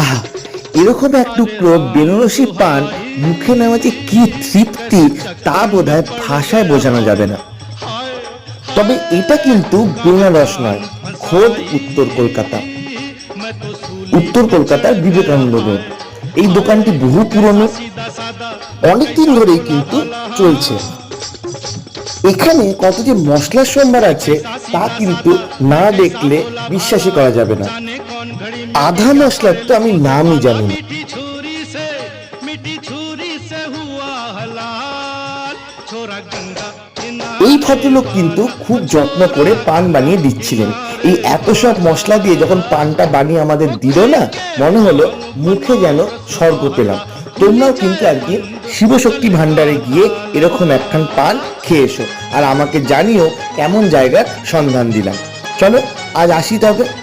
আহা, এরকম এক টুকরো বেনারসি পান মুখে নেওয়া যে কি তৃপ্তি তা বোধহয় ভাষায় বোঝানো যাবে না। তবে এটা কিন্তু বেনারস নয়, খোদ উত্তর কলকাতা। উত্তর কলকাতার বিবেকানন্দ রোড এই দোকানটি বহু পুরনো, অনেকদিন ধরেই কিন্তু চলছে। এখানে কত যে মশলার সম্ভার আছে তা কিন্তু না দেখলে বিশ্বাসই করা যাবে না। আধা মশলার তো আমি নামই জানি না। এই ভদ্রলোক কিন্তু খুব যত্ন করে পান বানিয়ে দিচ্ছিলেন। এই এত সব মশলা দিয়ে যখন পানটা বানিয়ে আমাদের দিল না মনে হলো মুখে যেন স্বর্গ পেলাম। তোমরাও কিন্তু কি শিবশক্তি ভান্ডারে গিয়ে এরকম একখান পান খেয়ে এসো। আর আমাকে জানিও কেমন জায়গার সন্ধান দিলাম। চলো, আজ আসি তবে।